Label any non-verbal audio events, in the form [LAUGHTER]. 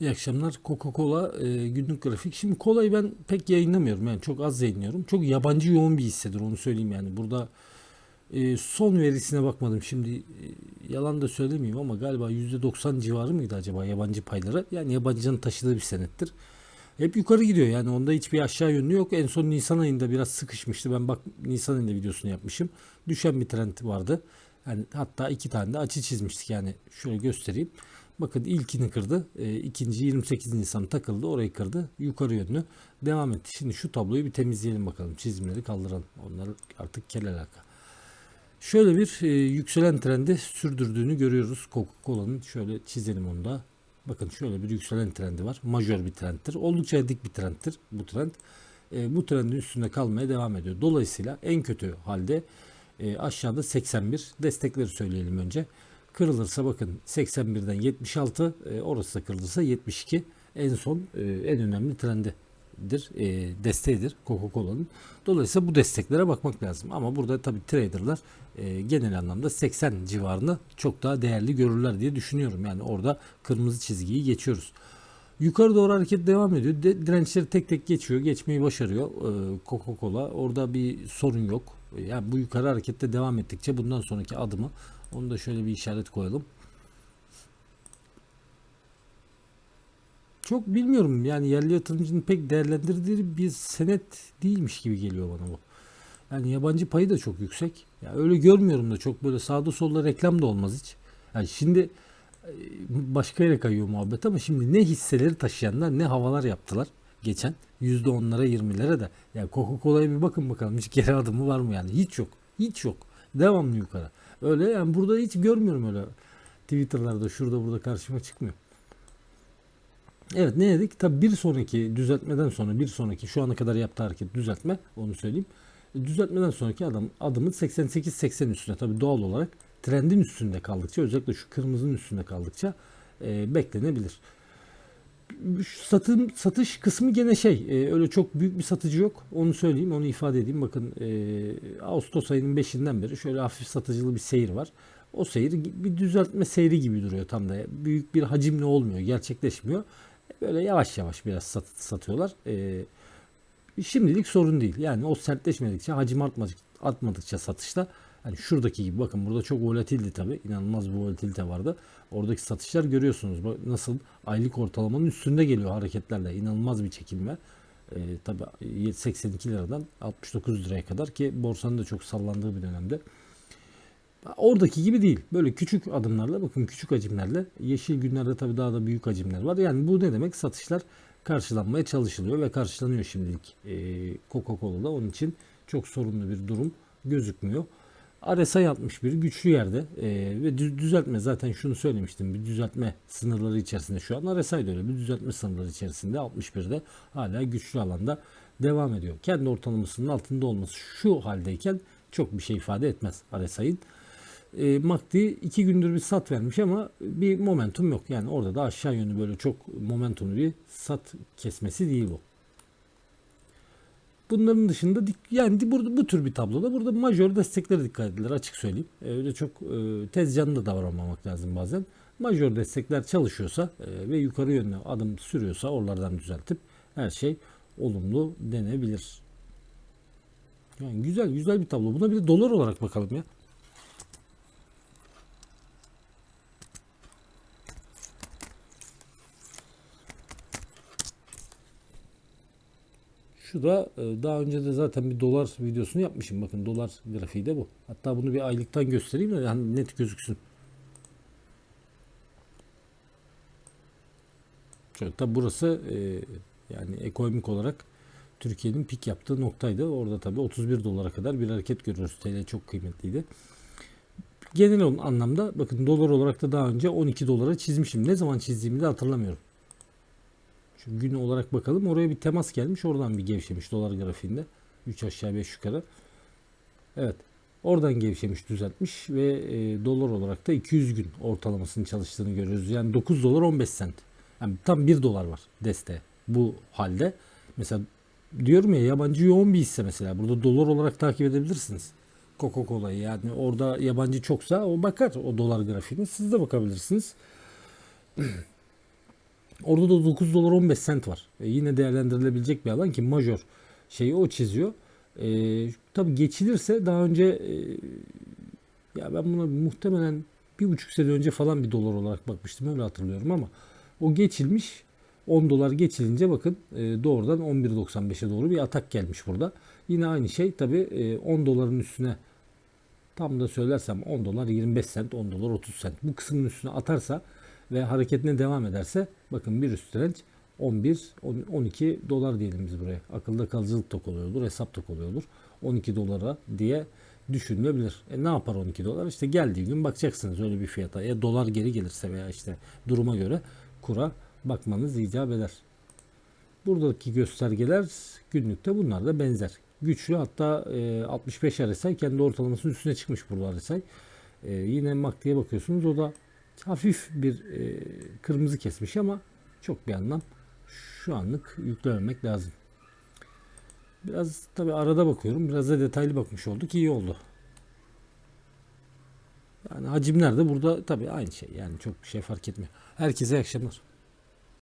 İyi akşamlar. Coca-Cola e, günlük grafik. Şimdi kolayı ben pek yayınlamıyorum. Yani çok az yayınlıyorum. Çok yabancı yoğun bir hissedir onu söyleyeyim yani. Burada e, son verisine bakmadım. Şimdi e, yalan da söylemeyeyim ama galiba %90 civarı mıydı acaba yabancı payları? Yani yabancının taşıdığı bir senettir. Hep yukarı gidiyor yani onda hiçbir aşağı yönlü yok. En son Nisan ayında biraz sıkışmıştı. Ben bak Nisan ayında videosunu yapmışım. Düşen bir trend vardı. Yani hatta iki tane de açı çizmiştik yani. Şöyle göstereyim. Bakın ilkini kırdı. E, ikinci 28 Nisan takıldı. Orayı kırdı. Yukarı yönlü devam etti. Şimdi şu tabloyu bir temizleyelim bakalım. Çizimleri kaldıralım. Onları artık kel alaka. Şöyle bir e, yükselen trendi sürdürdüğünü görüyoruz. Coca-Cola'nın şöyle çizelim onu da. Bakın şöyle bir yükselen trendi var. Majör bir trendtir. Oldukça dik bir trendtir bu trend. E, bu trendin üstünde kalmaya devam ediyor. Dolayısıyla en kötü halde e, aşağıda 81 destekleri söyleyelim önce. Kırılırsa bakın 81'den 76 e, orası da kırılırsa 72 en son e, en önemli trendidir. E, desteğidir Coca-Cola'nın. Dolayısıyla bu desteklere bakmak lazım. Ama burada tabii traderlar e, genel anlamda 80 civarını çok daha değerli görürler diye düşünüyorum. Yani orada kırmızı çizgiyi geçiyoruz. Yukarı doğru hareket devam ediyor. De, dirençleri tek tek geçiyor. Geçmeyi başarıyor e, Coca-Cola. Orada bir sorun yok. Yani bu yukarı harekette devam ettikçe bundan sonraki adımı onu da şöyle bir işaret koyalım. Çok bilmiyorum yani yerli yatırımcının pek değerlendirdiği bir senet değilmiş gibi geliyor bana bu. Yani yabancı payı da çok yüksek. Ya öyle görmüyorum da çok böyle sağda solda reklam da olmaz hiç. Yani şimdi e, başka yere kayıyor muhabbet ama şimdi ne hisseleri taşıyanlar ne havalar yaptılar geçen %10'lara 20'lere de. Yani Coca-Cola'ya bir bakın bakalım hiç geri adımı var mı yani hiç yok. Hiç yok. Devamlı yukarı. Öyle yani burada hiç görmüyorum öyle Twitter'larda şurada burada karşıma çıkmıyor. Evet ne dedik? Tabi bir sonraki düzeltmeden sonra bir sonraki şu ana kadar yaptığı hareket düzeltme onu söyleyeyim. E, Düzeltmeden sonraki adam adımı 88-80 üstüne tabi doğal olarak trendin üstünde kaldıkça özellikle şu kırmızının üstünde kaldıkça e, beklenebilir. Satım satış kısmı gene şey e, öyle çok büyük bir satıcı yok. Onu söyleyeyim onu ifade edeyim. Bakın e, Ağustos ayının 5'inden beri şöyle hafif satıcılı bir seyir var. O seyir bir düzeltme seyri gibi duruyor tam da. Büyük bir hacimli olmuyor gerçekleşmiyor. Böyle yavaş yavaş biraz sat, satıyorlar. E, şimdilik sorun değil. Yani o sertleşmedikçe hacim artmadıkça, artmadıkça satışta Hani şuradaki gibi bakın burada çok volatildi tabi. inanılmaz bir volatilite vardı. Oradaki satışlar görüyorsunuz. Bak nasıl aylık ortalamanın üstünde geliyor hareketlerle. inanılmaz bir çekilme. Ee, tabi 82 liradan 69 liraya kadar ki borsanın da çok sallandığı bir dönemde. Oradaki gibi değil. Böyle küçük adımlarla bakın küçük hacimlerle yeşil günlerde tabi daha da büyük hacimler var. Yani bu ne demek? Satışlar karşılanmaya çalışılıyor ve karşılanıyor şimdilik e, Coca-Cola'da. Onun için çok sorunlu bir durum gözükmüyor. RSI 61 güçlü yerde e, ve düzeltme zaten şunu söylemiştim bir düzeltme sınırları içerisinde şu an RSI de öyle bir düzeltme sınırları içerisinde 61'de hala güçlü alanda devam ediyor. Kendi ortalamasının altında olması şu haldeyken çok bir şey ifade etmez RSI'nin. E, MACD iki gündür bir sat vermiş ama bir momentum yok. Yani orada da aşağı yönlü böyle çok momentumlu bir sat kesmesi değil bu. Bunların dışında yani burada bu tür bir tabloda burada majör desteklere dikkat edilir açık söyleyeyim. E, öyle çok e, tez canlı da davranmamak lazım bazen. Majör destekler çalışıyorsa e, ve yukarı yönlü adım sürüyorsa oralardan düzeltip her şey olumlu denebilir. Yani güzel güzel bir tablo. Buna bir de dolar olarak bakalım ya. Şu da e, daha önce de zaten bir dolar videosunu yapmışım. Bakın dolar grafiği de bu. Hatta bunu bir aylıktan göstereyim de yani net gözüksün. Şöyle tabi burası e, yani ekonomik olarak Türkiye'nin pik yaptığı noktaydı. Orada tabi 31 dolara kadar bir hareket görüyoruz. TL çok kıymetliydi. Genel anlamda bakın dolar olarak da daha önce 12 dolara çizmişim. Ne zaman çizdiğimi de hatırlamıyorum. Şu gün olarak bakalım. Oraya bir temas gelmiş. Oradan bir gevşemiş dolar grafiğinde. 3 aşağı 5 yukarı. Evet. Oradan gevşemiş düzeltmiş ve e, dolar olarak da 200 gün ortalamasının çalıştığını görüyoruz. Yani 9 dolar 15 sent. Yani tam 1 dolar var deste bu halde. Mesela diyorum ya yabancı yoğun bir hisse mesela. Burada dolar olarak takip edebilirsiniz. Coca-Cola'yı yani orada yabancı çoksa o bakar o dolar grafiğine. Siz de bakabilirsiniz. [CLEARS THROAT] Orada da 9 dolar 15 sent var. E, yine değerlendirilebilecek bir alan ki major şeyi o çiziyor. E, tabii geçilirse daha önce e, ya ben buna muhtemelen bir buçuk sene önce falan bir dolar olarak bakmıştım öyle hatırlıyorum ama o geçilmiş 10 dolar geçilince bakın e, doğrudan 11.95'e doğru bir atak gelmiş burada. Yine aynı şey tabi 10 doların üstüne tam da söylersem 10 dolar 25 sent 10 dolar 30 sent bu kısmın üstüne atarsa ve hareketine devam ederse bakın bir üst direnç 11 on- 12 dolar diyelim biz buraya. Akılda kalıcılık da oluyordur, hesap da oluyordur. 12 dolara diye düşünülebilir. E ne yapar 12 dolar? İşte geldiği gün bakacaksınız öyle bir fiyata. Ya dolar geri gelirse veya işte duruma göre kura bakmanız icap eder. Buradaki göstergeler günlükte bunlar da benzer. Güçlü hatta e, 65 RSI kendi ortalamasının üstüne çıkmış burada RSI. E, yine MACD'ye bakıyorsunuz o da hafif bir e, kırmızı kesmiş ama çok bir anlam şu anlık yüklememek lazım. Biraz tabi arada bakıyorum. Biraz da detaylı bakmış olduk. iyi oldu. Yani hacimler de burada tabi aynı şey. Yani çok bir şey fark etmiyor. Herkese iyi akşamlar.